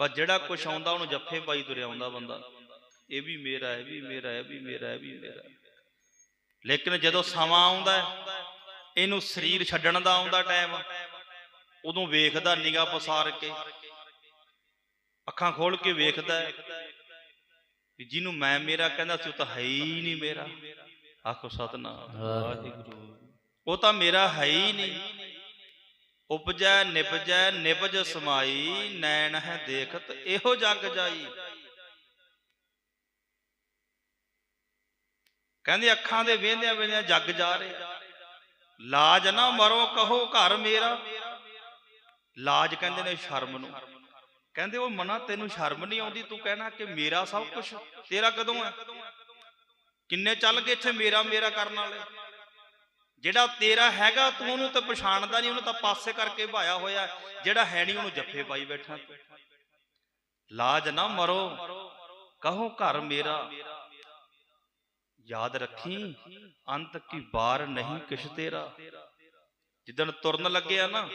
ਬਸ ਜਿਹੜਾ ਕੁਛ ਆਉਂਦਾ ਉਹਨੂੰ ਜੱਫੇ ਪਾਈ ਤੁਰਿਆ ਆਉਂਦਾ ਬੰਦਾ। ਇਹ ਵੀ ਮੇਰਾ ਇਹ ਵੀ ਮੇਰਾ ਇਹ ਵੀ ਮੇਰਾ ਇਹ ਵੀ ਮੇਰਾ। ਲੇਕਿਨ ਜਦੋਂ ਸਮਾਂ ਆਉਂਦਾ ਹੈ, ਇਹਨੂੰ ਸਰੀਰ ਛੱਡਣ ਦਾ ਆਉਂਦਾ ਟਾਈਮ ਉਦੋਂ ਵੇਖਦਾ ਨਿਗਾਹ ਪਸਾਰ ਕੇ। ਅੱਖਾਂ ਖੋਲ ਕੇ ਵੇਖਦਾ ਹੈ ਵੀ ਜਿਹਨੂੰ ਮੈਂ ਮੇਰਾ ਕਹਿੰਦਾ ਸੀ ਉਹ ਤਾਂ ਹੈ ਹੀ ਨਹੀਂ ਮੇਰਾ। ਆਖੋ ਸਤਨਾਮ। ਵਾਹਿਗੁਰੂ। ਉਹ ਤਾਂ ਮੇਰਾ ਹੈ ਹੀ ਨਹੀਂ। ਉਪਜੈ, ਨਿਪਜੈ, ਨਿਪਜ ਸਮਾਈ, ਨੈਣ ਹੈ ਦੇਖਤ, ਇਹੋ ਜਗ ਜਾਈ। ਕਹਿੰਦੇ ਅੱਖਾਂ ਦੇ ਵੇਂਦਿਆਂ ਵੇਂਦਿਆਂ ਜੱਗ ਜਾ ਰਹੇ। ਲਾਜ ਨਾ ਮਰੋ ਕਹੋ ਘਰ ਮੇਰਾ। ਲਾਜ ਕਹਿੰਦੇ ਨੇ ਸ਼ਰਮ ਨੂੰ। ਕਹਿੰਦੇ ਉਹ ਮਨਾ, ਤੈਨੂੰ ਸ਼ਰਮ ਨਹੀਂ ਆਉਂਦੀ, ਤੂੰ ਕਹਿਣਾ ਕਿ ਮੇਰਾ ਸਭ ਕੁਝ ਤੇਰਾ ਕਦੋਂ ਹੈ? ਕਿੰਨੇ ਚੱਲ ਗਏ ਇੱਥੇ ਮੇਰਾ ਮੇਰਾ ਕਰਨ ਵਾਲੇ? ਜਿਹੜਾ ਤੇਰਾ ਹੈਗਾ, ਤੂੰ ਉਹਨੂੰ ਤਾਂ ਪਛਾਣਦਾ ਨਹੀਂ, ਉਹਨੂੰ ਤਾਂ ਪਾਸੇ ਕਰਕੇ ਭਾਇਆ ਹੋਇਆ ਜਿਹੜਾ ਹੈ ਨਹੀਂ, ਉਹਨੂੰ ਜੱਫੇ ਪਾਈ ਬੈਠਾ ਲਾਜ ਨਾ ਮਰੋ। ਕਹੋ ਘਰ ਮੇਰਾ। ਯਾਦ ਰੱਖੀ, ਅੰਤ ਕੀ ਬਾਰ ਨਹੀਂ ਕਿਛ ਤੇਰਾ। ਜਿੱਦਣ ਤੁਰਨ ਲੱਗਿਆ ਨਾ,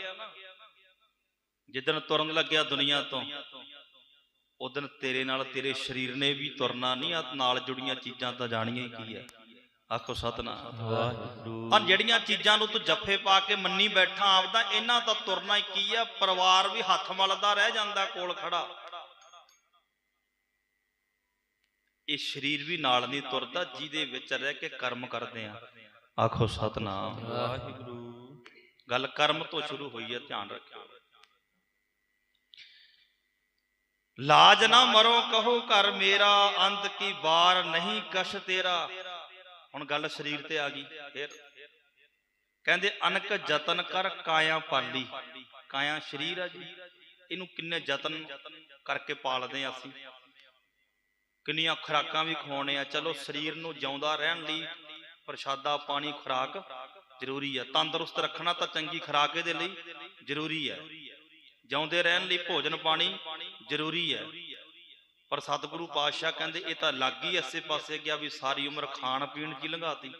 ਜਿੱਦਣ ਤੁਰਨ ਲੱਗਿਆ ਦੁਨੀਆ ਤੋਂ ਉਦਣ ਤੇਰੇ ਨਾਲ ਤੇਰੇ ਸਰੀਰ ਨੇ ਵੀ ਤੁਰਨਾ ਨਹੀਂ ਆ ਨਾਲ ਜੁੜੀਆਂ ਚੀਜ਼ਾਂ ਤਾਂ ਜਾਣੀਆਂ ਹੀ ਕੀ ਹੈ। ਆਖੋ ਸਤਨਾਮ। ਵਾਹਿਗੁਰੂ। ਆ ਜਿਹੜੀਆਂ ਚੀਜ਼ਾਂ ਨੂੰ ਤੂੰ ਜੱਫੇ ਪਾ ਕੇ ਮੰਨੀ ਬੈਠਾ ਆਪਦਾ ਇਹਨਾਂ ਦਾ ਤੁਰਨਾ ਹੀ ਕੀ ਆ? ਪਰਿਵਾਰ ਵੀ ਹੱਥ ਮਲਦਾ ਰਹਿ ਜਾਂਦਾ ਕੋਲ ਖੜਾ। ਇਹ ਸਰੀਰ ਵੀ ਨਾਲ ਨਹੀਂ ਤੁਰਦਾ ਜਿਹਦੇ ਵਿੱਚ ਰਹਿ ਕੇ ਕਰਮ ਕਰਦੇ ਆ। ਆਖੋ ਸਤਨਾਮ। ਵਾਹਿਗੁਰੂ। ਗੱਲ ਕਰਮ ਤੋਂ ਸ਼ੁਰੂ ਹੋਈ ਹੈ ਧਿਆਨ ਰੱਖਿਓ। ਲਾਜ ਨਾ ਮਰੋ ਕਹੋ ਘਰ ਮੇਰਾ ਅੰਤ ਕੀ ਬਾਰ ਨਹੀਂ ਕਛ ਤੇਰਾ। ਹੁਣ ਗੱਲ ਸਰੀਰ ਤੇ ਆ ਗਈ, ਫਿਰ। ਕਹਿੰਦੇ, ਅਨਕ ਯਤਨ ਕਰ ਕਾਇਆ ਪਾਲੀ। ਕਾਇਆ ਸਰੀਰ ਆ ਜੀ। ਇਹਨੂੰ ਕਿੰਨੇ ਯਤਨ ਕਰਕੇ ਪਾਲਦੇ ਆ ਅਸੀਂ। ਕਿੰਨੀਆਂ ਖੁਰਾਕਾਂ ਵੀ ਖਵਾਉਣੇ ਆ। ਚਲੋ, ਸਰੀਰ ਨੂੰ ਜਿਉਂਦਾ ਰਹਿਣ ਲਈ ਪ੍ਰਸ਼ਾਦਾ, ਪਾਣੀ, ਖੁਰਾਕ ਜ਼ਰੂਰੀ ਹੈ ਤੰਦਰੁਸਤ ਰੱਖਣਾ ਤਾਂ ਚੰਗੀ ਖੁਰਾਕ ਇਹਦੇ ਲਈ ਜ਼ਰੂਰੀ ਹੈ ਜਿਉਂਦੇ ਰਹਿਣ ਲਈ ਭੋਜਨ ਪਾਣੀ ਜ਼ਰੂਰੀ ਹੈ ਪਰ ਸਤਿਗੁਰੂ ਪਾਤਸ਼ਾਹ ਕਹਿੰਦੇ ਇਹ ਤਾਂ ਲੱਗ ਹੀ ਐਸੇ ਪਾਸੇ ਗਿਆ ਵੀ ਸਾਰੀ ਉਮਰ ਖਾਣ ਪੀਣ 'ਚ ਲੰਘਾਤੀ।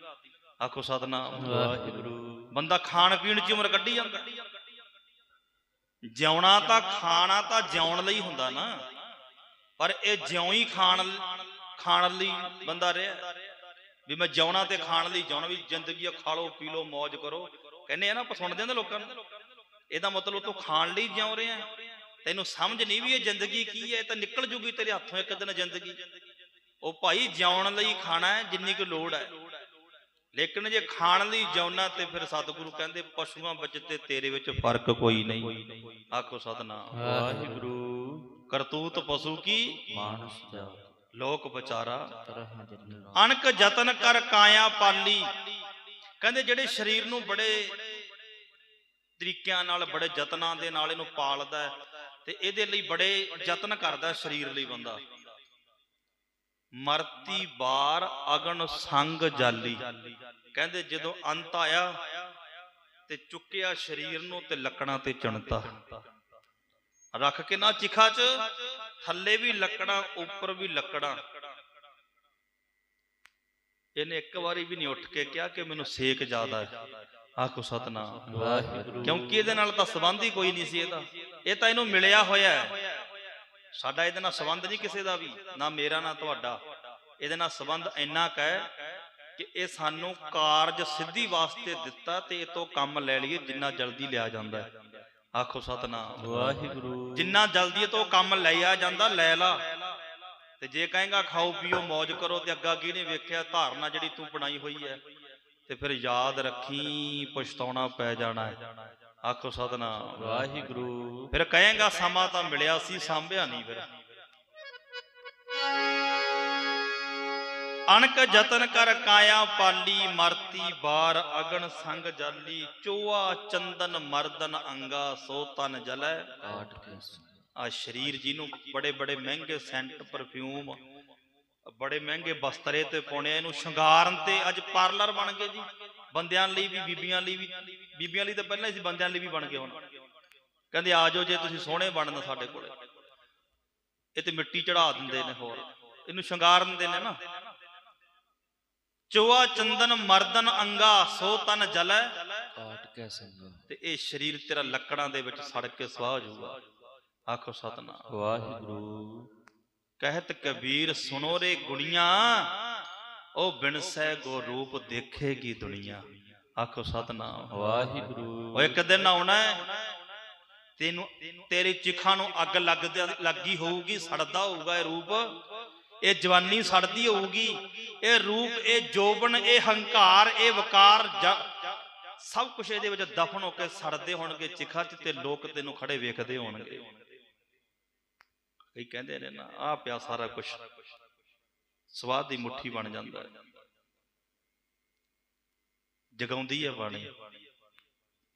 ਆਖੋ ਸਤਨਾਮ। ਵਾਹਿਗੁਰੂ। ਬੰਦਾ ਖਾਣ ਪੀਣ 'ਚ ਉਮਰ ਕੱਢੀ ਜਾਂਦਾ। ਜਿਉਣਾ ਤਾਂ ਖਾਣਾ ਤਾਂ ਜਿਉਣ ਲਈ ਹੁੰਦਾ ਨਾ। ਪਰ ਇਹ ਜਿਉਂ ਹੀ ਖਾਣ ਖਾਣ ਲਈ ਬੰਦਾ ਰਿਹਾ। ਵੀ ਮੈਂ ਜਿਉਣਾ ਤੇ ਖਾਣ ਲਈ ਜਿਉਣਾ ਵੀ ਜ਼ਿੰਦਗੀ ਆ ਖਾ ਲਓ ਪੀ ਲਓ ਮौज ਕਰੋ। ਕਹਿੰਦੇ ਆ ਨਾ ਆਪਾਂ ਸੁਣਦੇ ਆ ਨਾ ਲੋਕਾਂ ਨੂੰ। ਇਹਦਾ ਮਤਲਬ ਤੂੰ ਖਾਣ ਲਈ ਜਿਉ ਰਿਹਾ। ਤੈਨੂੰ ਸਮਝ ਨਹੀਂ ਵੀ ਇਹ ਜ਼ਿੰਦਗੀ ਕੀ ਹੈ ਤਾਂ ਨਿਕਲ ਜੂਗੀ ਤੇਰੇ ਹੱਥੋਂ ਇੱਕ ਦਿਨ ਜ਼ਿੰਦਗੀ। ਉਹ ਭਾਈ ਜਿਉਣ ਲਈ ਖਾਣਾ ਹੈ ਜਿੰਨੀ ਕੁ ਲੋੜ ਹੈ। ਲੇਕਿਨ ਜੇ ਖਾਣ ਲਈ ਜਿਉਣਾ ਤੇ ਫਿਰ ਸਤਿਗੁਰੂ ਕਹਿੰਦੇ ਪਸ਼ੂਆਂ ਵਿੱਚ ਤੇ ਤੇਰੇ ਵਿੱਚ ਫ਼ਰਕ ਕੋਈ ਨਹੀਂ। ਆਖੋ ਸਤਨਾਮ। ਵਾਹਿਗੁਰੂ। ਕਰਤੂਤ ਪਸ਼ੂ ਕੀ? ਮਾਨਸ ਜਾ ਲੋਕ ਵਿਚਾਰਾ। ਅਣਕ ਯਤਨ ਕਰ ਕਾਇਆ ਪਾਲੀ। ਕਹਿੰਦੇ ਜਿਹੜੇ ਸਰੀਰ ਨੂੰ ਬੜੇ ਤਰੀਕਿਆਂ ਨਾਲ ਬੜੇ ਯਤਨਾਂ ਦੇ ਨਾਲ ਇਹਨੂੰ ਪਾਲਦਾ ਹੈ ਤੇ ਇਹਦੇ ਲਈ ਬੜੇ ਯਤਨ ਕਰਦਾ ਸਰੀਰ ਲਈ ਬੰਦਾ। ਮਰਤੀ ਬਾਰ ਅਗਨ ਸੰਗ ਜਾਲੀ। ਕਹਿੰਦੇ ਜਦੋਂ ਅੰਤ ਆਇਆ ਤੇ ਚੁੱਕਿਆ ਸਰੀਰ ਨੂੰ ਤੇ ਲੱਕੜਾਂ ਤੇ ਚਣਤਾ। ਰੱਖ ਕੇ ਨਾ ਚਿਖਾ 'ਚ, ਥੱਲੇ ਵੀ ਲੱਕੜਾਂ, ਉੱਪਰ ਵੀ ਲੱਕੜਾਂ। ਇਹਨੇ ਇੱਕ ਵਾਰੀ ਵੀ ਨਹੀਂ ਉੱਠ ਕੇ ਕਿਹਾ ਕਿ ਮੈਨੂੰ ਸੇਕ ਜ਼ਿਆਦਾ ਹੈ। ਆਖੋ ਸਤਨਾਮ। ਵਾਹਿਗੁਰੂ। ਕਿਉਂਕਿ ਇਹਦੇ ਨਾਲ ਤਾਂ ਸੰਬੰਧ ਹੀ ਕੋਈ ਨਹੀਂ ਸੀ ਇਹਦਾ। ਇਹ ਤਾਂ ਇਹਨੂੰ ਮਿਲਿਆ ਹੋਇਆ ਹੈ। ਸਾਡਾ ਇਹਦੇ ਨਾਲ ਸੰਬੰਧ ਨਹੀਂ ਕਿਸੇ ਦਾ ਵੀ ਨਾ ਮੇਰਾ ਨਾ ਤੁਹਾਡਾ। ਇਹਦੇ ਨਾਲ ਸੰਬੰਧ ਇੰਨਾ ਕੁ ਹੈ ਕਿ ਇਹ ਸਾਨੂੰ ਕਾਰਜ ਸਿੱਧੀ ਵਾਸਤੇ ਦਿੱਤਾ ਤੇ ਇਹ ਤੋਂ ਕੰਮ ਲੈ ਲਈਏ ਜਿੰਨਾ ਜਲਦੀ ਲਿਆ ਜਾਂਦਾ ਹੈ। ਆਖੋ ਸਤਨਾਮ। ਵਾਹਿਗੁਰੂ। ਜਿੰਨਾ ਜਲਦੀ ਇਹ ਤੋਂ ਕੰਮ ਲਿਆ ਜਾਂਦਾ ਲੈ ਲਾ। ਤੇ ਜੇ ਕਹੇਗਾ ਖਾਓ ਪੀਓ ਮौज ਕਰੋ ਤੇ ਅੱਗਾ ਕਿਹਨੇ ਵੇਖਿਆ? ਧਾਰਨਾ ਜਿਹੜੀ ਤੂੰ ਬਣਾਈ ਹੋਈ ਹੈ। ਤੇ ਫਿਰ ਯਾਦ ਰੱਖੀ ਪਛਤਾਉਣਾ ਪੈ ਜਾਣਾ ਹੈ। ਆਖੋ ਸਤਨਾਮ ਵਾਹਿਗੁਰੂ। ਫਿਰ ਕਹੇਗਾ ਸਮਾਂ ਤਾਂ ਮਿਲਿਆ ਸੀ ਸਾਂਭਿਆ ਨਹੀਂ ਫਿਰ। ਅਣਕ ਯਤਨ ਕਰ ਕਾਇਆ ਪਾਲੀ ਮਰਤੀ ਬਾਰ ਅਗਨ ਸੰਗ ਜਾਲੀ। ਚੋਆ ਚੰਦਨ ਮਰਦਨ ਅੰਗਾ ਸੋ ਤਨ ਜਲੈ। ਕਾਟ ਕੇ ਆ ਸਰੀਰ ਜਿਹਨੂੰ ਬੜੇ ਬੜੇ ਮਹਿੰਗੇ ਸੈਂਟ ਪਰਫਿਊਮ ਬੜੇ ਮਹਿੰਗੇ ਬਸਤਰੇ ਤੇ ਪਾਉਣੇ ਇਹਨੂੰ ਸ਼ਿੰਗਾਰਨ ਤੇ ਅੱਜ ਪਾਰਲਰ ਬਣ ਗਏ ਜੀ। ਬੰਦਿਆਂ ਲਈ ਵੀ ਬੀਬੀਆਂ ਲਈ ਵੀ। ਬੀਬੀਆਂ ਲਈ ਤਾਂ ਪਹਿਲਾਂ ਹੀ ਸੀ ਬੰਦਿਆਂ ਲਈ ਵੀ ਬਣ ਗਏ ਹੁਣ। ਕਹਿੰਦੇ ਆ ਜਾਓ ਜੇ ਤੁਸੀਂ ਸੋਹਣੇ ਬਣਨਾ ਸਾਡੇ ਕੋਲੇ। ਇਹ ਤੇ ਮਿੱਟੀ ਚੜਾ ਦਿੰਦੇ ਨੇ ਹੋਰ। ਇਹਨੂੰ ਸ਼ਿੰਗਾਰ ਦਿੰਦੇ ਨੇ ਨਾ। ਚੋਆ ਚੰਦਨ ਮਰਦਨ ਅੰਗਾ ਸੋ ਤਨ ਜਲੈ। ਕਾਟ ਕੇ ਸੰਗ। ਤੇ ਇਹ ਸਰੀਰ ਤੇਰਾ ਲੱਕੜਾਂ ਦੇ ਵਿੱਚ ਸੜ ਕੇ ਸੁਆਹ ਹੋ ਜਾਊਗਾ ਆਖੋ ਸਤਨਾਮ। ਵਾਹਿਗੁਰੂ। ਕਹਿਤ ਕਬੀਰ ਸੁਨੋ ਰੇ ਗੁਣੀਆਂ। ਉਹ ਬਿਨਸੈ ਗੋ ਰੂਪ ਦੇਖੇਗੀ ਦੁਨੀਆ। ਆਖੋ ਸਤਨਾਮ। ਵਾਹਿਗੁਰੂ। ਉਹ ਇੱਕ ਦਿਨ ਆਉਣਾ ਹੈ। ਤੈਨੂੰ ਤੇਰੀ ਚਿਖਾਂ ਨੂੰ ਅੱਗ ਲੱਗਦੀ ਲੱਗੀ ਹੋਊਗੀ ਸੜਦਾ ਹੋਊਗਾ ਇਹ ਰੂਪ। ਇਹ ਜਵਾਨੀ ਸੜਦੀ ਹੋਊਗੀ। ਇਹ ਰੂਪ ਇਹ ਜੋਬਨ ਇਹ ਹੰਕਾਰ ਇਹ ਵਕਾਰ ਸਭ ਕੁਝ ਇਹਦੇ ਵਿੱਚ ਦਫਨ ਹੋ ਕੇ ਸੜਦੇ ਹੋਣਗੇ ਚਿਖਾ 'ਚ ਤੇ ਲੋਕ ਤੈਨੂੰ ਖੜੇ ਵੇਖਦੇ ਹੋਣਗੇ। ਕਈ ਕਹਿੰਦੇ ਨੇ ਨਾ ਆ ਪਿਆ ਸਾਰਾ ਕੁਝ ਸਵਾਦ ਦੀ ਮੁੱਠੀ ਬਣ ਜਾਂਦਾ ਹੈ। ਜਗਾਉਂਦੀ ਹੈ ਬਾਣੀ।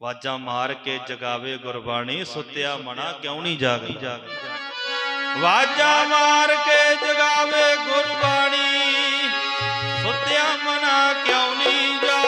ਵਾਜਾਂ ਮਾਰ ਕੇ ਜਗਾਵੇ ਗੁਰਬਾਣੀ, ਸੁੱਤਿਆ ਮਣਾ ਕਿਉਂ ਨਹੀਂ ਜਾਗਦਾ? ਵਾਜਾਂ ਮਾਰ ਕੇ ਜਗਾਵੇ ਗੁਰਬਾਣੀ, ਸੁੱਤਿਆ ਮਨਾ ਕਿਉਂ ਨਹੀਂ ਜਾਗਦਾ?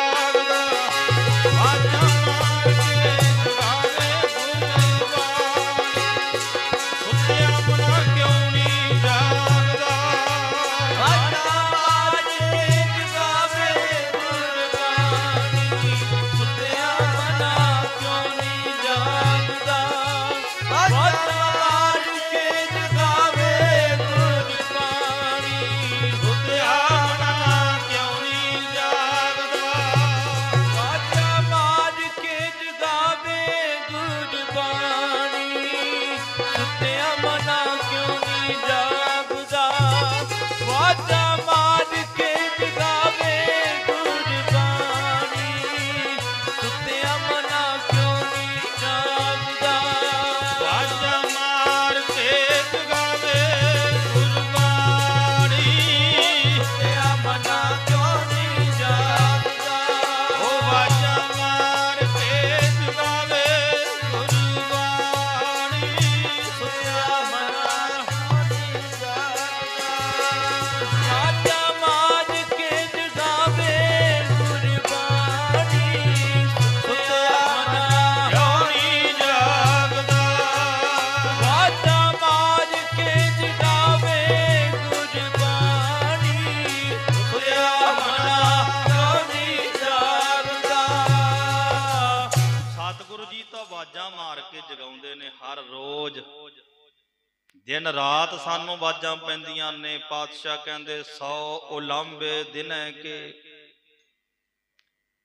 ਦਿਨ ਰਾਤ ਸਾਨੂੰ ਆਵਾਜ਼ਾਂ ਪੈਂਦੀਆਂ ਨੇ, ਪਾਤਸ਼ਾਹ ਕਹਿੰਦੇ, ਸੌ ਉਲੰਬੇ ਦਿਨੈ ਕੇ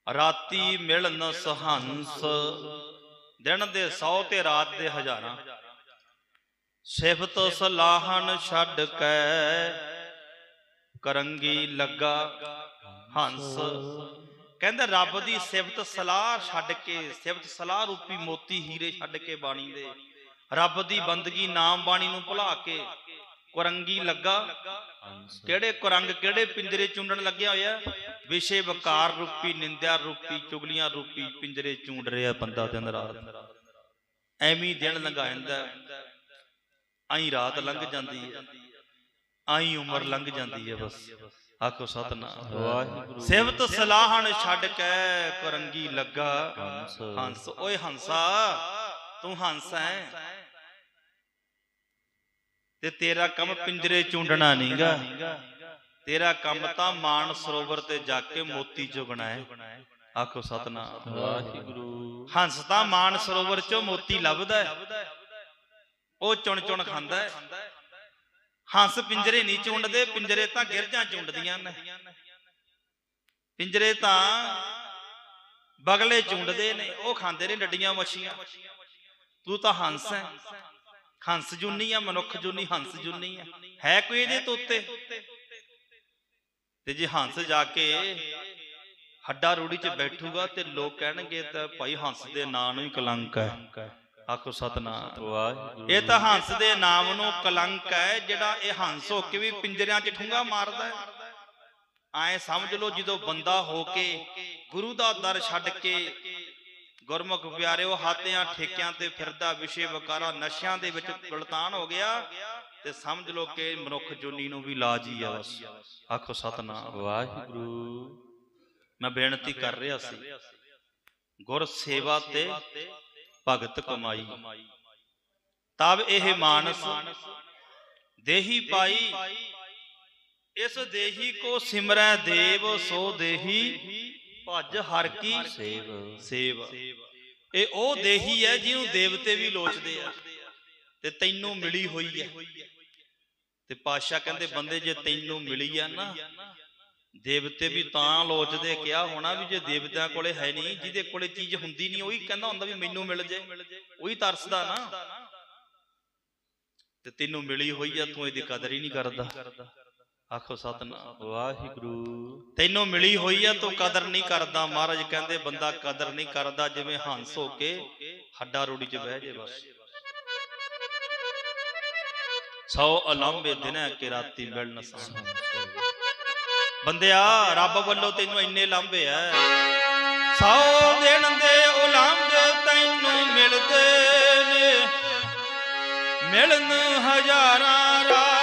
ਰਾਤੀ ਮਿਲਨ ਸਹੰਸ। ਦਿਨ ਦੇ 100 ਤੇ ਰਾਤ ਦੇ ਹਜ਼ਾਰਾਂ। ਸਿਫਤ ਸਲਾਹਨ ਛੱਡ ਕੇ ਕਰੰਗੀ ਲੱਗਾ ਹੰਸ। ਕਹਿੰਦੇ, ਰੱਬ ਦੀ ਸਿਫਤ ਸਲਾਹ ਛੱਡ ਕੇ, ਸਿਫਤ ਸਲਾਹ ਰੂਪੀ ਮੋਤੀ ਹੀਰੇ ਛੱਡ ਕੇ ਬਾਣੀ ਦੇ ਰੱਬ ਦੀ ਬੰਦਗੀ ਨਾਮ ਬਾਣੀ ਨੂੰ ਭੁਲਾ ਕੇ ਕੁਰੰਗੀ ਲੱਗਾ। ਕਿਹੜੇ ਕੁਰੰਗ ਕਿਹੜੇ ਪਿੰਜਰੇ ਚੁੰਡਣ ਲੱਗਿਆ ਹੋਇਆ? ਵਿਸ਼ੇ ਵਕਾਰ ਰੂਪੀ ਨਿੰਦਿਆ ਰੂਪੀ ਚੁਗਲੀਆਂ ਰੂਪੀ ਪਿੰਜਰੇ ਚੁੰਡ ਰਿਹਾ ਬੰਦਾ ਦਿਨ ਰਾਤ। ਐਵੇਂ ਦਿਨ ਲੰਘਾ ਜਾਂਦਾ। ਆਈ ਰਾਤ ਲੰਘ ਜਾਂਦੀ ਹੈ। ਆਈ ਉਮਰ ਲੰਘ ਜਾਂਦੀ ਹੈ ਬਸ। ਆਖੋ ਸਤਨਾਮ। ਵਾਹਿਗੁਰੂ। ਸਿਵਤ ਸਲਾਹਣ ਛੱਡ ਕੇ ਕੁਰੰਗੀ ਲੱਗਾ। ਹੰਸ ਹੰਸ ਓਏ ਹੰਸਾ ਤੂੰ ਹੰਸ ਹੈ। ਤੇ ਤੇਰਾ ਕੰਮ ਪਿੰਜਰੇ ਚੁੰਡਣਾ ਨਹੀਂਗਾ ਤੇਰਾ ਕੰਮ ਤਾਂ ਮਾਨ ਸਰੋਵਰ ਤੇ ਜਾ ਕੇ ਮੋਤੀ ਚੁਗਣਾ ਹੈ ਆਖੋ ਸਤਨਾਮ। ਵਾਹਿਗੁਰੂ। ਹੰਸ ਤਾਂ ਮਾਨ ਸਰੋਵਰ ਚੋਂ ਮੋਤੀ ਲੱਭਦਾ ਹੈ। ਉਹ ਚੁਣ ਚੁਣ ਖਾਂਦਾ ਹੈ। ਹੰਸ ਪਿੰਜਰੇ ਨਹੀਂ ਚੁੰਡਦੇ ਪਿੰਜਰੇ ਤਾਂ ਗਿਰਜਾਂ ਚੁੰਡਦੀਆਂ ਨੇ। ਪਿੰਜਰੇ ਤਾਂ ਬਗਲੇ ਚੁੰਡਦੇ ਨੇ ਉਹ ਖਾਂਦੇ ਨੇ ਡੱਡੀਆਂ ਮੱਛੀਆਂ। ਤੂੰ ਤਾਂ ਹੰਸ ਹੈ। ਹੰਸ ਜੁਨੀ ਆ ਮਨੁੱਖ ਜੁਨੀ ਹੰਸ ਜੁਨੀ ਆ। ਹੈ ਕੋਈ ਇਹਦੇ ਤੋਂ ਉੱਤੇ? ਤੇ ਜੇ ਹੰਸ ਜਾ ਕੇ ਹੱਡਾ ਰੂੜੀ 'ਚ ਬੈਠੂਗਾ ਤੇ ਲੋਕ ਕਹਿਣਗੇ ਤਾਂ ਭਾਈ ਹੰਸ ਦੇ ਨਾਂ ਨੂੰ ਹੀ ਕਲੰਕ ਹੈ। ਆਖੋ ਸਤਨਾਮ। ਵਾਹਿਗੁਰੂ। ਇਹ ਤਾਂ ਹੰਸ ਦੇ ਨਾਮ ਨੂੰ ਕਲੰਕ ਹੈ ਜਿਹੜਾ ਇਹ ਹੰਸ ਹੋ ਕੇ ਵੀ ਪਿੰਜਰਿਆਂ 'ਚ ਠੁੰਗਾ ਮਾਰਦਾ ਹੈ। ਐ ਸਮਝ ਲਓ ਜਦੋਂ ਬੰਦਾ ਹੋ ਕੇ ਗੁਰੂ ਦਾ ਦਰ ਛੱਡ ਕੇ ਗੁਰਮੁਖ ਪਿਆਰਿਓ ਹਾਤਿਆਂ ਠੇਕਿਆਂ ਤੇ ਫਿਰਦਾ ਵਿਸ਼ੇ ਵਕਾਰਾ ਨਸ਼ਿਆਂ ਦੇ ਵਿੱਚ ਗੁਲਤਾਨ ਹੋ ਗਿਆ ਤੇ ਸਮਝ ਲਓ ਕਿ ਮਨੁੱਖ ਜੁਨੀ ਨੂੰ ਵੀ ਲਾਜ ਹੀ ਆ ਬਸ। ਆਖੋ ਸਤਨਾਮ। ਵਾਹਿਗੁਰੂ। ਮੈਂ ਬੇਨਤੀ ਕਰ ਰਿਹਾ ਸੀ ਗੁਰ ਸੇਵਾ ਤੇ ਭਗਤ ਕਮਾਈ। ਤਬ ਇਹ ਮਾਨਸ ਦੇਹੀ ਪਾਈ ਇਸ ਦੇਹੀ ਕੋ ਸਿਮਰੈ ਦੇਵ ਸੋ ਦੇਹੀ। ਭਜ ਹਰ ਕੀ ਸੇਵ। ਸੇਵ। ਇਹ ਉਹ ਦੇਹੀ ਹੈ ਜਿਹਨੂੰ ਦੇਵਤੇ ਵੀ ਲੋਚਦੇ ਆ। ਤੇ ਤੈਨੂੰ ਮਿਲੀ ਹੋਈ ਹੈ। ਤੇ ਪਾਸ਼ਾ ਕਹਿੰਦੇ ਬੰਦੇ ਜੇ ਤੈਨੂੰ ਮਿਲੀ ਆ ਨਾ ਦੇਵਤੇ ਵੀ ਤਾਂ ਲੋਚਦੇ। ਕਿਹਾ ਹੋਣਾ ਵੀ ਜੇ ਦੇਵਤਿਆਂ ਕੋਲੇ ਹੈ ਨਹੀਂ ਜਿਹਦੇ ਕੋਲੇ ਚੀਜ਼ ਹੁੰਦੀ ਨਹੀਂ ਉਹੀ ਕਹਿੰਦਾ ਹੁੰਦਾ ਵੀ ਮੈਨੂੰ ਮਿਲ ਜੇ। ਉਹੀ ਤਰਸਦਾ ਨਾ। ਤੇ ਤੈਨੂੰ ਮਿਲੀ ਹੋਈ ਆ ਤੂੰ ਇਹਦੀ ਕਦਰ ਹੀ ਨਹੀਂ ਕਰਦਾ। ਆਖੋ ਸਤਨਾਮ। ਵਾਹਿਗੁਰੂ। ਤੈਨੂੰ ਮਿਲੀ ਹੋਈ ਆ ਤੂੰ ਕਦਰ ਨਹੀਂ ਕਰਦਾ। ਮਹਾਰਾਜ ਕਹਿੰਦੇ ਬੰਦਾ ਕਦਰ ਨਹੀਂ ਕਰਦਾ ਜਿਵੇਂ ਹੰਸ ਹੋ ਕੇ ਹੱਡਾ ਰੋੜੀ 'ਚ ਬਹਿ ਜੇ ਬਸ। ਸੌ ਅਲੰਬੇ ਦਿਨੈ ਕੇ ਰਾਤੀ ਮਿਲਣ ਸਾਂ ਬੰਦਿਆ ਰੱਬ ਵੱਲੋਂ ਤੈਨੂੰ ਇੰਨੇ ਲਾਂਭੇ ਐ ਸੌ ਦਿਨ ਦੇ ਉਲਾਂਭੇ ਤੈਨੂੰ ਮਿਲਦੇ ਨੇ। ਮਿਲਣ ਹਜ਼ਾਰਾਂ ਰਾਤ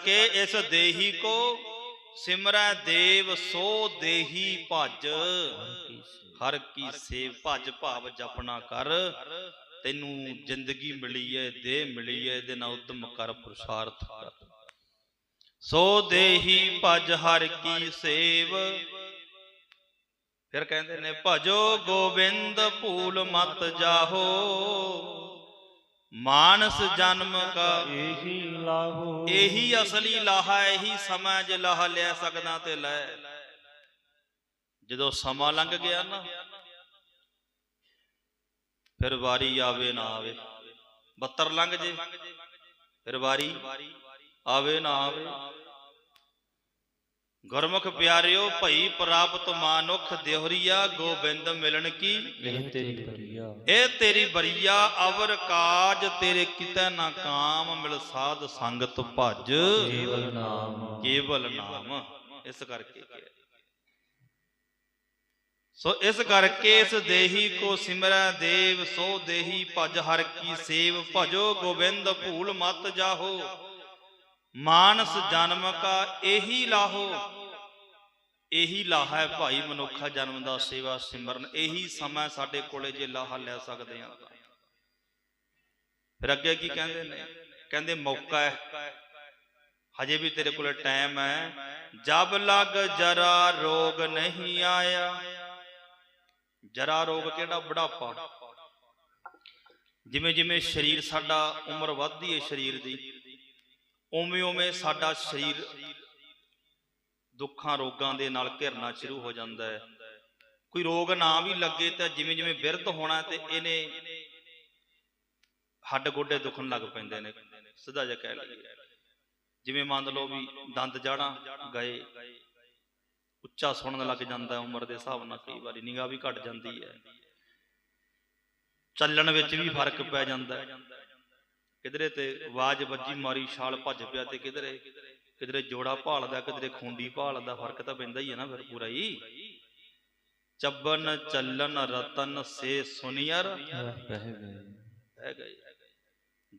ਕਰਕੇ ਇਸ ਦੇਹੀ ਕੋ, ਸਿਮਰੈ ਦੇਵ ਸੋ ਦੇਹੀ ਭਜ। ਹਰ ਕੀ ਸੇਵ ਭਜ ਭਾਵ ਜਪਣਾ ਕਰ, ਤੈਨੂੰ ਜ਼ਿੰਦਗੀ ਮਿਲੀ ਏ, ਦੇਹ ਮਿਲੀ ਏ, ਇਹਦੇ ਨਾਲ ਉਦਮ ਕਰ ਪੁਰਸ਼ਾਰਥ ਕਰ। ਸੋ ਦੇਹੀ ਭਜ ਹਰ ਕੀ ਸੇਵ। ਫਿਰ ਕਹਿੰਦੇ ਨੇ, ਭਜੋ ਗੋਬਿੰਦ ਭੂਲ ਮਤ ਜਾਹੋ। ਮਾਨਸ ਜਨਮ ਕਾ। ਇਹੀ ਲਾਹੋ। ਇਹੀ ਅਸਲੀ ਲਾਹਾ ਇਹੀ ਸਮਾਂ ਜੇ ਲਾਹਾ ਲੈ ਸਕਦਾ ਤੇ ਲੈ। ਜਦੋਂ ਸਮਾਂ ਲੰਘ ਗਿਆ ਨਾ ਫਿਰ ਵਾਰੀ ਆਵੇ ਨਾ ਆਵੇ। 72 ਲੰਘ ਜੇ ਫਿਰ ਵਾਰੀ ਆਵੇ ਨਾ ਆਵੇ। ਗੁਰਮੁਖ ਪਿਆਰਿਓ ਭਈ ਪ੍ਰਾਪਤ ਮਾਨੁਖ ਦੇਹਰੀਆ ਗੋਬਿੰਦ ਮਿਲਣ ਕੀ? ਇਹ ਤੇਰੀ ਬਰੀਆ। ਇਹ ਤੇਰੀ ਬਰੀਆ ਅਵਰ ਕਾਜ ਤੇਰੇ ਕਿਤੇ ਨਾ ਕਾਮ ਮਿਲ ਸਾਧ ਸੰਗਤ ਭਜ। ਕੇਵਲ ਨਾਮ। ਕੇਵਲ ਨਾਮ। ਇਸ ਕਰਕੇ ਕਿਹਾ। ਸੋ ਇਸ ਕਰਕੇ ਇਸ ਦੇਹੀ ਕੋ ਸਿਮਰੈ ਦੇਵ ਸੋ ਦੇਹੀ ਭਜ ਹਰ ਕੀ ਸੇਵ ਭਜੋ ਗੋਬਿੰਦ ਭੂਲ ਮਤ ਜਾਹੋ। ਮਾਨਸ ਜਨਮ ਕਾ ਇਹੀ ਲਾਹੋ। ਇਹੀ ਲਾਹਾ ਹੈ ਭਾਈ ਮਨੁੱਖਾ ਜਨਮ ਦਾ ਸੇਵਾ ਸਿਮਰਨ। ਇਹੀ ਸਮਾਂ ਸਾਡੇ ਕੋਲੇ ਜੇ ਲਾਹਾ ਲੈ ਸਕਦੇ ਹਾਂ। ਫਿਰ ਅੱਗੇ ਕੀ ਕਹਿੰਦੇ ਨੇ? ਕਹਿੰਦੇ ਮੌਕਾ ਹੈ। ਹਜੇ ਵੀ ਤੇਰੇ ਕੋਲੇ ਟਾਈਮ ਹੈ। ਜਬ ਲਗ ਜਰਾ ਰੋਗ ਨਹੀਂ ਆਇਆ। ਜਰਾ ਰੋਗ ਕਿਹੜਾ? ਬੁਢਾਪਾ। ਜਿਵੇਂ ਜਿਵੇਂ ਸਰੀਰ ਸਾਡਾ ਉਮਰ ਵੱਧਦੀ ਹੈ ਸਰੀਰ ਦੀ ਉਵੇਂ ਉਵੇਂ ਸਾਡਾ ਸਰੀਰ ਦੁੱਖਾਂ, ਰੋਗਾਂ ਦੇ ਨਾਲ ਘਿਰਨਾ ਸ਼ੁਰੂ ਹੋ ਜਾਂਦਾ ਹੈ। ਕੋਈ ਰੋਗ ਨਾ ਵੀ ਲੱਗੇ ਤਾਂ ਜਿਵੇਂ ਜਿਵੇਂ ਬਿਰਧ ਹੋਣਾ ਤੇ ਇਹਨੇ ਹੱਡ ਗੋਡੇ ਦੁਖਣ ਲੱਗ ਪੈਂਦੇ ਨੇ। ਸਿੱਧਾ ਜਿਹਾ ਕਹਿ ਲਈਏ। ਜਿਵੇਂ ਮੰਨ ਲਓ ਵੀ ਦੰਦ ਜਾੜਾਂ ਗਏ, ਉੱਚਾ ਸੁਣਨ ਲੱਗ ਜਾਂਦਾ ਉਮਰ ਦੇ ਹਿਸਾਬ ਨਾਲ, ਕਈ ਵਾਰੀ ਨਿਗਾਹ ਵੀ ਘਟ ਜਾਂਦੀ ਹੈ। ਚੱਲਣ ਵਿੱਚ ਵੀ ਫ਼ਰਕ ਪੈ ਜਾਂਦਾ ਹੈ। ਕਿਧਰੇ ਤੇ ਆਵਾਜ਼ ਵੱਜੀ, ਮਾਰੀ ਛਾਲ ਭੱਜ ਪਿਆ ਤੇ ਕਿਧਰੇ। ਕਿਧਰੇ ਜੋੜਾ ਭਾਲਦਾ, ਕਿਧਰੇ ਖੁੰਡੀ ਭਾਲਦਾ, ਫ਼ਰਕ ਤਾਂ ਪੈਂਦਾ ਹੀ ਹੈ ਨਾ ਫਿਰ ਪੂਰਾ ਹੀ। ਚੱਬਨ ਚੱਲਨ ਰਤਨ ਸੇ ਸੁਨੀਅਰ। ਬਹਿ ਗਏ। ਹੈ ਗਏ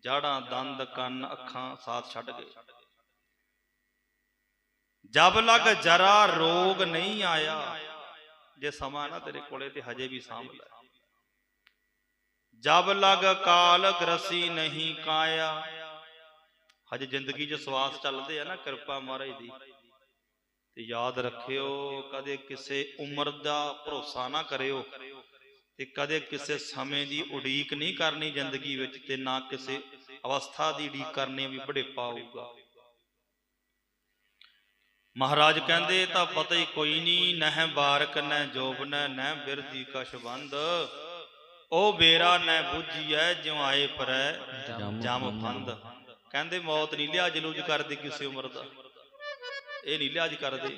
ਜੜਾਂ ਦੰਦ ਕੰਨ ਅੱਖਾਂ ਸਾਥ ਛੱਡ ਗਏ। ਜਬ ਲਗ ਜਰਾ ਰੋਗ ਨਹੀਂ ਆਇਆ। ਜੇ ਸਮਾਂ ਨਾ ਤੇਰੇ ਕੋਲੇ ਤੇ ਹਜੇ ਵੀ ਸਾਂਭ ਲੈ। ਜਬ ਲਗ ਕਾਲ ਗ੍ਰਸੀ ਨਹੀਂ ਕਾਇਆ। ਹਜੇ ਜ਼ਿੰਦਗੀ 'ਚ ਸਵਾਸ ਚੱਲਦੇ ਆ ਨਾ ਕਿਰਪਾ ਮਹਾਰਾਜ ਦੀ। ਤੇ ਯਾਦ ਰੱਖਿਓ, ਕਦੇ ਕਿਸੇ ਉਮਰ ਦਾ ਭਰੋਸਾ ਨਾ ਕਰਿਓ ਤੇ ਕਦੇ ਕਿਸੇ ਸਮੇਂ ਦੀ ਉਡੀਕ ਨਹੀਂ ਕਰਨੀ ਜ਼ਿੰਦਗੀ ਵਿੱਚ ਤੇ ਨਾ ਕਿਸੇ ਅਵਸਥਾ ਦੀ ਉਡੀਕ ਕਰਨੀ ਵੀ ਬੜੇਪਾ ਹੋਊਗਾ। ਮਹਾਰਾਜ ਕਹਿੰਦੇ, ਤਾਂ ਪਤਾ ਹੀ ਕੋਈ ਨਹੀਂ, ਨਹਿ ਬਾਰਕ, ਨਹਿ ਜੋਬਨ ਨਹਿ ਬਿਰਦੀ ਕਸ਼ਬੰਦ ਉਹ ਬੇਰਾ ਨਹਿ ਬੁੱਝੀਐ, ਜਿਉ ਆਏ ਪਰੈ ਜਮ ਫੰਦ। ਕਹਿੰਦੇ, ਮੌਤ ਨਹੀਂ ਲਿਆ ਲੂਜ ਕਰਦੇ ਕਿਸੇ ਉਮਰ ਦਾ। ਇਹ ਨਹੀਂ ਲਿਆਜ ਕਰਦੇ।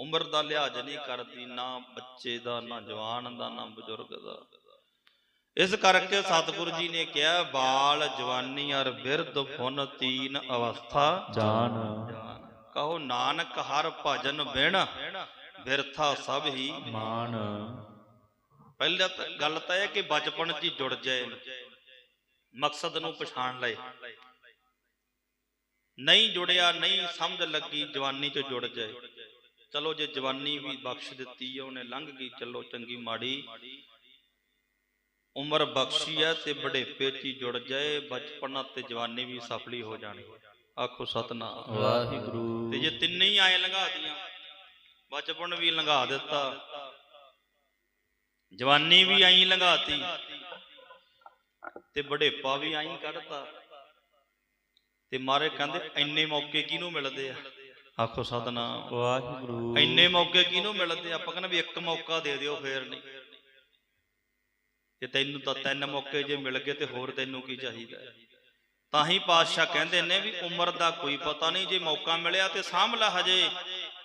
ਉਮਰ ਦਾ ਲਿਹਾਜ਼ ਨਹੀਂ ਕਰਦੀ, ਨਾ ਬੱਚੇ ਦਾ, ਨਾ ਜਵਾਨ ਦਾ, ਨਾ ਬਜ਼ੁਰਗ ਦਾ। ਇਸ ਕਰਕੇ ਸਤਿਗੁਰੂ ਜੀ ਨੇ ਕਿਹਾ, ਬਾਲ ਜਵਾਨੀ ਅਰ ਬਿਰਧ ਫੁਨ ਤੀਨ ਅਵਸਥਾ ਜਾਨ। ਕਹੋ, ਨਾਨਕ ਹਰ ਭਜਨ ਬਿਨ ਬਿਰਥਾ ਸਭ ਹੀ ਮਾਨ। ਪਹਿਲਾਂ ਗੱਲ ਤਾਂ ਇਹ ਕਿ ਬਚਪਨ 'ਚ ਹੀ ਜੁੜ ਜਾਏ। ਮਕਸਦ ਨੂੰ ਪਛਾਣ ਲਏ। ਨਹੀਂ ਜੁੜਿਆ, ਨਹੀਂ ਸਮਝ ਲੱਗੀ ਜਵਾਨੀ 'ਚ ਜੁੜ ਜਾਏ। ਚਲੋ ਜੇ ਜਵਾਨੀ ਵੀ ਬਖਸ਼ ਦਿੱਤੀ ਹੈ ਉਹਨੇ ਲੰਘ ਗਈ ਚਲੋ ਚੰਗੀ ਮਾੜੀ। ਉਮਰ ਬਖਸ਼ੀ ਹੈ ਤੇ ਬੁਢੇਪੇ 'ਚ ਜੁੜ ਜਾਏ ਬਚਪਨ ਤੇ ਜਵਾਨੀ ਵੀ ਸਫਲੀ ਹੋ ਜਾਣੀ। ਆਖੋ ਸਤਨਾਮ। ਵਾਹਿਗੁਰੂ। ਤੇ ਜੇ ਤਿੰਨੇ ਹੀ ਆਏ ਲੰਘਾਤੀਆਂ ਬਚਪਨ ਵੀ ਲੰਘਾ ਦਿੱਤਾ ਜਵਾਨੀ ਵੀ ਆਈ ਲੰਘਾਤੀ ਤੇ ਬੁਢੇਪਾ ਵੀ ਆਈ ਕੱਢਤਾ। ਤੇ ਮਾਰੇ ਕਹਿੰਦੇ ਇੰਨੇ ਮੌਕੇ ਕਿਹਨੂੰ ਮਿਲਦੇ ਆ? ਆਖੋ ਸਤਨਾਮ ਵਾਹਿਗੁਰੂ ਇੰਨੇ ਮੌਕੇ ਕਿਹਨੂੰ ਮਿਲਦੇ? ਆਪਾਂ ਕਹਿੰਦੇ ਵੀ ਇੱਕ ਮੌਕਾ ਦੇ ਦਿਓ ਫੇਰ ਨਹੀਂ ਜੇ ਤੈਨੂੰ ਤਾਂ ਤਿੰਨ ਮੌਕੇ ਜੇ ਮਿਲ ਗਏ ਤੇ ਹੋਰ ਤੈਨੂੰ ਕੀ ਚਾਹੀਦਾ? ਤਾਂ ਹੀ ਪਾਤਸ਼ਾਹ ਕਹਿੰਦੇ ਨੇ ਵੀ ਉਮਰ ਦਾ ਕੋਈ ਪਤਾ ਨਹੀਂ ਜੇ ਮੌਕਾ ਮਿਲਿਆ ਤੇ ਸਾਂਭ ਲੈ ਹਜੇ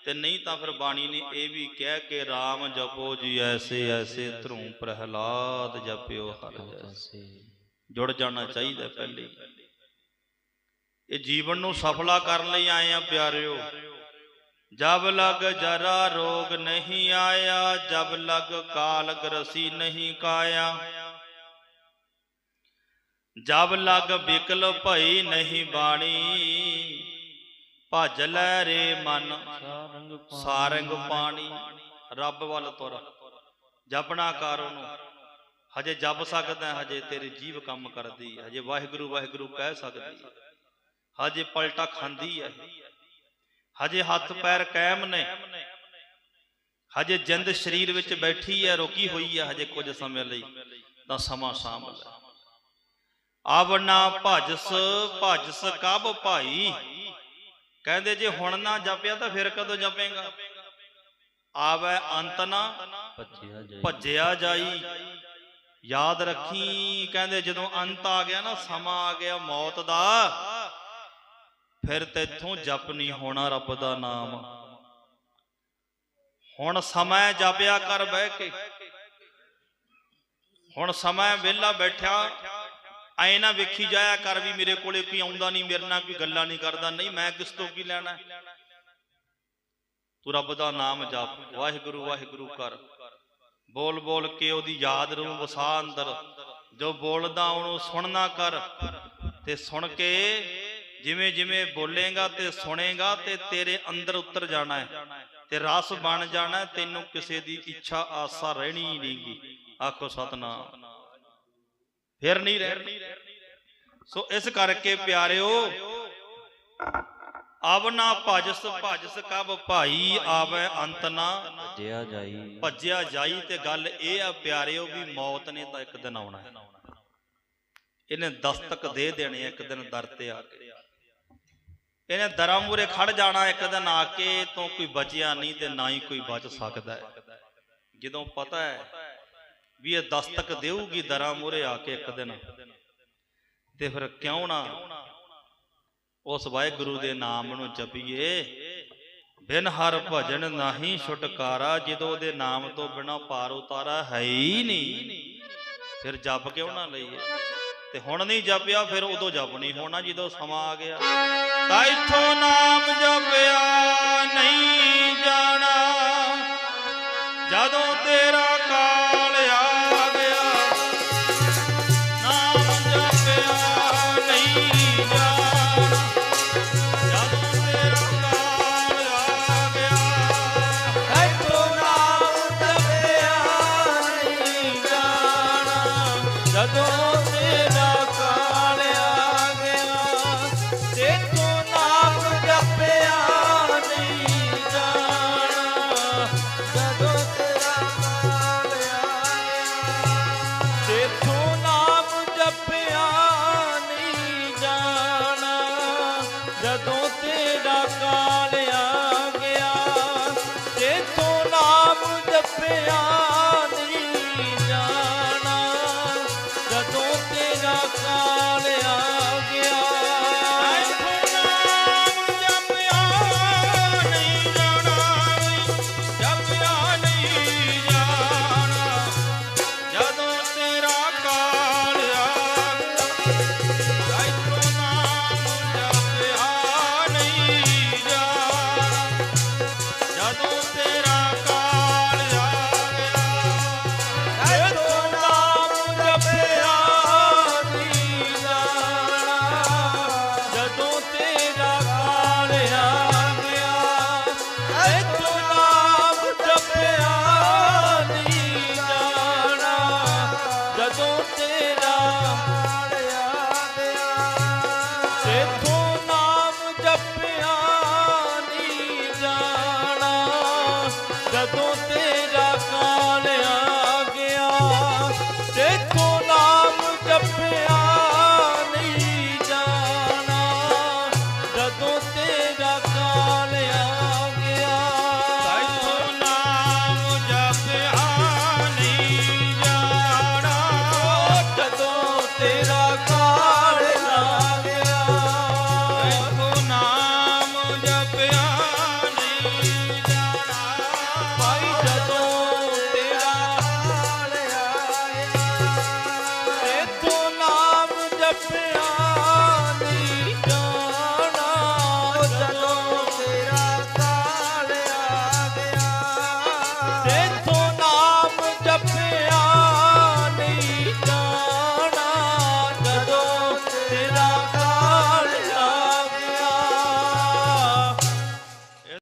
ਤੇ ਨਹੀਂ ਤਾਂ ਫਿਰ ਬਾਣੀ ਨੇ ਇਹ ਵੀ ਕਹਿ ਕੇ RAM ਜਪੋ ਜੀ ਐਸੇ ਐਸੇ ਧਰੂ ਪ੍ਰਹਿਲਾਦ ਜਪਿਓ ਹਰ ਜੈਸੇ ਜੁੜ ਜਾਣਾ ਚਾਹੀਦਾ ਪਹਿਲੇ। ਇਹ ਜੀਵਨ ਨੂੰ ਸਫਲਾ ਕਰਨ ਲਈ ਆਏ ਆ ਪਿਆਰਿਓ। ਜਬ ਲਗ ਜਰਾ ਰੋਗ ਨਹੀਂ ਆਇਆ, ਜਬ ਲਗ ਕਾਲ ਗਰਸੀ ਨਹੀਂ ਕਾਇਆ। ਜਬ ਲਗ ਬਿਕਲ ਭਈ ਨਹੀਂ ਬਾਣੀ, ਭਜ ਲੈ ਰੇ ਮਨ ਸਾਰੰਗ ਪਾਣੀ। ਰੱਬ ਵੱਲ ਤੁਰ, ਜਪਣਾ ਕਰ ਉਹਨੂੰ। ਹਜੇ ਜਪ ਸਕਦਾ, ਹਜੇ ਤੇਰੀ ਜੀਵ ਕੰਮ ਕਰਦੀ, ਹਜੇ ਵਾਹਿਗੁਰੂ ਵਾਹਿਗੁਰੂ ਕਹਿ ਸਕਦੀ। ਹਜੇ ਪਲਟਾ ਖਾਂਦੀ ਹੈ ਹਜੇ ਹੱਥ ਪੈਰ ਕਾਇਮ ਨੇ। ਹਜੇ ਜਿੰਦ ਸਰੀਰ ਵਿੱਚ ਬੈਠੀ ਹੈ ਰੁਕੀ ਹੋਈ ਹੈ ਹਜੇ ਕੁਝ ਸਮੇਂ ਲਈ ਤਾਂ ਸਮਾਂ ਸਾਂਭ ਲੈ। ਆਵ ਭਜਸ ਭਜਸ ਕਬ ਭਾਈ। ਕਹਿੰਦੇ ਜੇ ਹੁਣ ਨਾ ਜਪਿਆ ਤਾਂ ਫਿਰ ਕਦੋਂ ਜਪੇਗਾ? ਆਵੈ ਅੰਤ ਨਾ ਭੱਜਿਆ ਜਾਈ ਭੱਜਿਆ ਜਾਈ। ਯਾਦ ਰੱਖੀ, ਕਹਿੰਦੇ ਜਦੋਂ ਅੰਤ ਆ ਗਿਆ ਨਾ, ਸਮਾਂ ਆ ਗਿਆ ਮੌਤ ਦਾ। ਫਿਰ ਤੇਥੋਂ ਜਪ ਨਹੀਂ ਹੋਣਾ ਰੱਬ ਦਾ ਨਾਮ। ਹੁਣ ਸਮਾਂ ਜਪਿਆ ਕਰ ਬਹਿ ਕੇ। ਹੁਣ ਸਮਾਂ ਵਿਹਲਾ ਬੈਠਾ ਐ ਨਾ ਵੇਖੀ ਜਾਇਆ ਕਰ ਵੀ ਮੇਰੇ ਕੋਲੇ ਕੋਈ ਆਉਂਦਾ ਨਹੀਂ, ਮੇਰੇ ਨਾਲ ਕੋਈ ਗੱਲਾਂ ਨਹੀਂ ਕਰਦਾ। ਨਹੀਂ, ਮੈਂ ਕਿਸ ਤੋਂ ਕੀ ਲੈਣਾ? ਤੂੰ ਰੱਬ ਦਾ ਨਾਮ ਜਪ। ਵਾਹਿਗੁਰੂ ਵਾਹਿਗੁਰੂ ਕਰ। ਬੋਲ ਬੋਲ ਕੇ ਉਹਦੀ ਯਾਦ ਨੂੰ ਵਸਾ ਅੰਦਰ। ਜੋ ਬੋਲਦਾ ਉਹਨੂੰ ਸੁਣਨਾ ਕਰ। ਤੇ ਸੁਣ ਕੇ ਜਿਵੇਂ ਜਿਵੇਂ ਬੋਲੇਗਾ ਤੇ ਸੁਣੇਗਾ ਤੇ ਤੇਰੇ ਅੰਦਰ ਉਤਰ ਜਾਣਾ ਹੈ ਤੇ ਰਸ ਬਣ ਜਾਣਾ ਹੈ, ਤੈਨੂੰ ਕਿਸੇ ਦੀ ਇੱਛਾ ਆਸਾ ਰਹਿਣੀ ਹੀ ਨਹੀਂਗੀ ਆਖੋ ਸਤਨਾਮ। ਫਿਰ ਨਹੀਂ ਰਹਿਣੀ ਸੋ ਇਸ ਕਰਕੇ ਪਿਆਰਿਓ ਆਵ ਨਾ ਭਜਸ ਭਜਸ ਕਬ ਭਾਈ ਆਵੇ ਅੰਤ ਨਾ। ਭੱਜਿਆ ਜਾਈ। ਭੱਜਿਆ ਜਾਈ ਤੇ ਗੱਲ ਇਹ ਆ ਪਿਆਰਿਓ ਵੀ ਮੌਤ ਨੇ ਤਾਂ ਇੱਕ ਦਿਨ ਆਉਣਾ ਹੈ। ਇਹਨੇ ਦਸਤਕ ਦੇ ਦੇਣੀ ਇੱਕ ਦਿਨ ਦਰ ਤੇ ਆ ਕੇ। ਇਹਨੇ ਦਰਾਂ ਮੂਰੇ ਖੜ ਜਾਣਾ, ਇੱਕ ਦਿਨ ਆ ਕੇ ਤੋਂ ਕੋਈ ਬਚਿਆ ਨਹੀਂ ਤੇ ਨਾ ਹੀ ਕੋਈ ਬਚ ਸਕਦਾ ਹੈ। ਜਦੋਂ ਪਤਾ ਹੈ ਵੀ ਇਹ ਦਸਤਕ ਦੇਊਗੀ ਦਰਾਂ ਮੂਰੇ ਆ ਕੇ ਇੱਕ ਦਿਨ, ਤੇ ਫਿਰ ਕਿਉਂ ਨਾ ਉਸ ਵਾਹਿਗੁਰੂ ਦੇ ਨਾਮ ਨੂੰ ਜਪੀਏ। ਬਿਨ ਹਰ ਭਜਨ ਨਹੀਂ ਛੁਟਕਾਰਾ, ਜਦੋਂ ਦੇ ਨਾਮ ਤੋਂ ਬਿਨਾ ਪਾਰ ਉਤਾਰਾ ਹੈ ਹੀ ਨਹੀਂ। ਫਿਰ ਜਪ ਕਿਉਂ ਨਾ ਲਈਏ? ਤੇ ਹੁਣ ਨਹੀਂ ਜਪਿਆ, ਫਿਰ ਉਦੋਂ ਜਪ ਨਹੀਂ ਹੋਣਾ ਜਦੋਂ ਸਮਾਂ ਆ ਗਿਆ, ਤਾਂ ਇਥੋਂ ਨਾਮ ਜਪਿਆ, ਨਹੀਂ ਜਾਣਾ। ਜਦੋਂ ਤੇਰਾ ਕਾਲ ਆ ਗਿਆ, ਨਾਮ ਜਪਿਆ, ਨਹੀਂ ਜਾਣਾ। ਜਦੋਂ ਤੇਰਾ ਕਾਲ ਆ ਗਿਆ ਐਥੋਂ ਨਾਮ ਜਪਿਆ, ਨਹੀਂ ਜਾਣਾ। ਜਦੋਂ ਜਪਿਆ ਜਦੋਂ